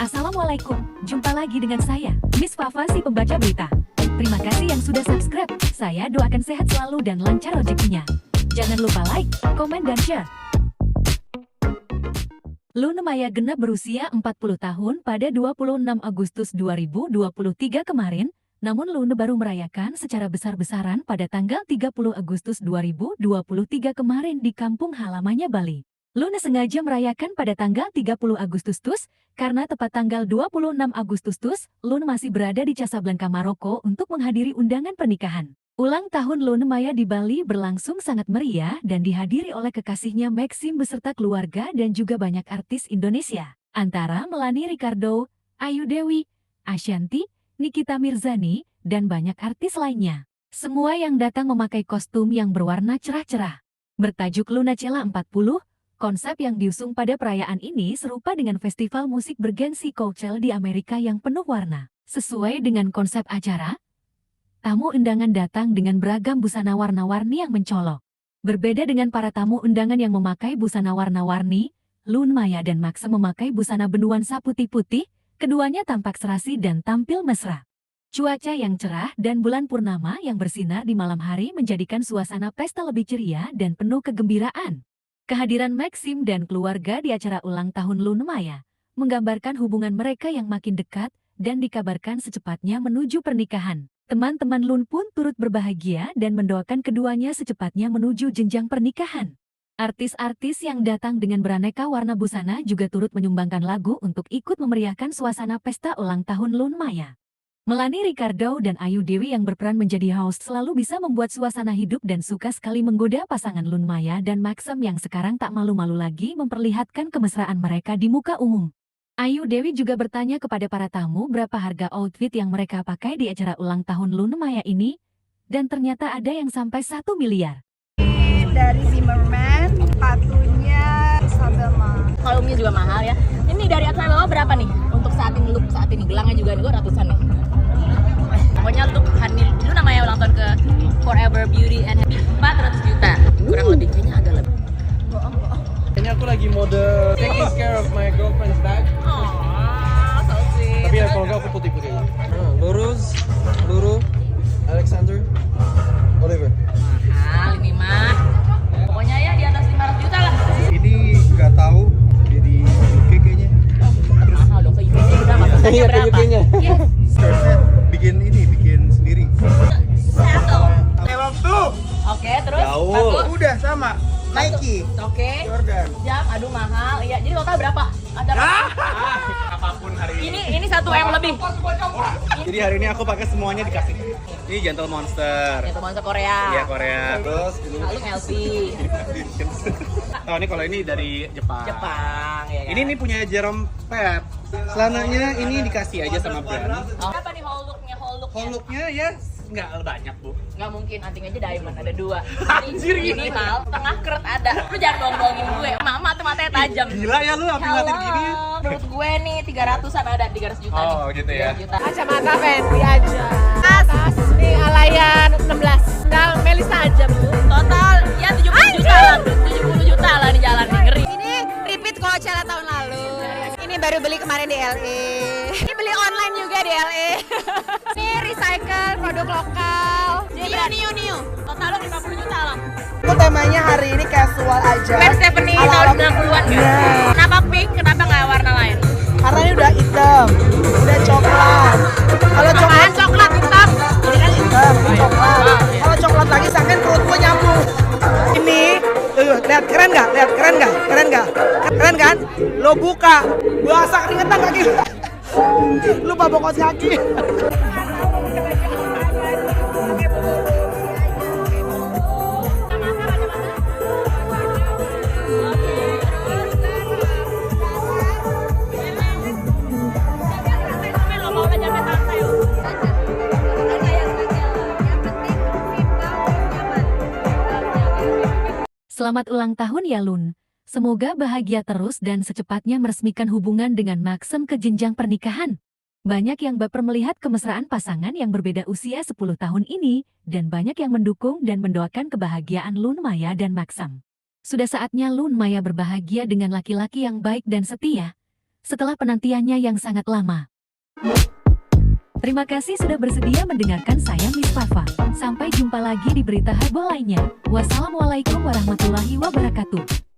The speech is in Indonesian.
Assalamualaikum, jumpa lagi dengan saya, Miss Fafa si pembaca berita. Terima kasih yang sudah subscribe. Saya doakan sehat selalu dan lancar rezekinya. Jangan lupa like, komen, dan share. Luna Maya genap berusia 40 tahun pada 26 Agustus 2023 kemarin, namun Luna baru merayakan secara besar-besaran pada tanggal 30 Agustus 2023 kemarin di kampung halamannya Bali. Luna sengaja merayakan pada tanggal 30 Agustus tus, karena tepat tanggal 26 Agustus tus, Luna masih berada di Casablanca, Maroko untuk menghadiri undangan pernikahan. Ulang tahun Luna Maya di Bali berlangsung sangat meriah dan dihadiri oleh kekasihnya Maxim beserta keluarga dan juga banyak artis Indonesia. Antara Melani Ricardo, Ayu Dewi, Ashanti, Nikita Mirzani, dan banyak artis lainnya. Semua yang datang memakai kostum yang berwarna cerah-cerah. Bertajuk Luna Cella 40, konsep yang diusung pada perayaan ini serupa dengan festival musik bergensi Coachella di Amerika yang penuh warna. Sesuai dengan konsep acara, tamu undangan datang dengan beragam busana warna-warni yang mencolok. Berbeda dengan para tamu undangan yang memakai busana warna-warni, Lun Maya dan Maxa memakai busana bernuansa putih-putih, keduanya tampak serasi dan tampil mesra. Cuaca yang cerah dan bulan purnama yang bersinar di malam hari menjadikan suasana pesta lebih ceria dan penuh kegembiraan. Kehadiran Maxim dan keluarga di acara ulang tahun Lun Maya menggambarkan hubungan mereka yang makin dekat dan dikabarkan secepatnya menuju pernikahan. Teman-teman Lun pun turut berbahagia dan mendoakan keduanya secepatnya menuju jenjang pernikahan. Artis-artis yang datang dengan beraneka warna busana juga turut menyumbangkan lagu untuk ikut memeriahkan suasana pesta ulang tahun Lun Maya. Melani Ricardo dan Ayu Dewi yang berperan menjadi host selalu bisa membuat suasana hidup dan suka sekali menggoda pasangan Lun Maya dan Maxim yang sekarang tak malu-malu lagi memperlihatkan kemesraan mereka di muka umum. Ayu Dewi juga bertanya kepada para tamu berapa harga outfit yang mereka pakai di acara ulang tahun Luna Maya ini, dan ternyata ada yang sampai satu miliar. dari Zimmerman, sepatunya Sabelma. kalungnya juga mahal ya. Ini dari bawah berapa nih untuk saat ini look saat ini gelangnya juga nih ratusan nih. Pokoknya look Hani itu namanya ulang tahun ke Forever Beauty and Happy 400 juta kurang lebih kayaknya agak lebih. Kayaknya aku lagi mode taking care of my girlfriend's bag. Oh, so. Tapi ya kalau enggak aku putih-putih. Nah, Lurus, Luru, Alexander, maksudnya Iya, berapa? UK-nya. Yes. Skirtnya bikin ini, bikin sendiri. Satu. Lewat tuh. Oke, terus Jauh. satu. Udah sama. Nike, Oke. Jordan. Jam, aduh mahal. Iya, jadi total berapa? Ada Apa pun hari Ini ini satu M lebih. Jadi hari ini aku pakai semuanya dikasih. Ini Gentle Monster. Ya teman Korea. Iya Korea. Terus ini Lalu LV. Oh ini kalau ini dari Jepang. Jepang ya kan? Ini nih punya Jerome Pet. Celananya ini dikasih aja sama brand. Apa nih whole looknya whole looknya? Whole looknya ya nggak banyak bu. Nggak mungkin anting aja diamond ada dua. Anjir, ini, mal tengah keret ada. Lu jangan bohong-bohongin gue. Mama tuh matanya tajam. Gila ya lu apa ngeliatin gini? Menurut gue nih 300-an ada 300 juta nih. Oh gitu ya. 300 juta. Kacamata fancy aja. Tas di beli kemarin di LA. Ini beli online juga di LA. Ini recycle produk lokal. New new new. Total lo 50 juta lah. Itu temanya hari ini casual aja. Gwen Stefani tahun 90-an kan? Kenapa pink? Kenapa nggak warna lain? Karena ini udah hitam, udah coklat. Kalau coklat coklat hitam? Ini kan hitam, ini coklat. Kalau coklat lagi sampai perut gue nyambung. Ini, tuh, lihat keren nggak? Lihat keren nggak? Keren nggak? Keren kan? Lo buka, basah keringetan kaki. Lupa bokos kaki. Selamat ulang tahun ya Lun. Semoga bahagia terus dan secepatnya meresmikan hubungan dengan Maxim ke jenjang pernikahan. Banyak yang baper melihat kemesraan pasangan yang berbeda usia 10 tahun ini, dan banyak yang mendukung dan mendoakan kebahagiaan Lun Maya dan Maxim. Sudah saatnya Lun Maya berbahagia dengan laki-laki yang baik dan setia. setelah penantiannya yang sangat lama. Terima kasih sudah bersedia mendengarkan saya Miss Fafa. Sampai jumpa lagi di berita heboh lainnya. Wassalamualaikum warahmatullahi wabarakatuh.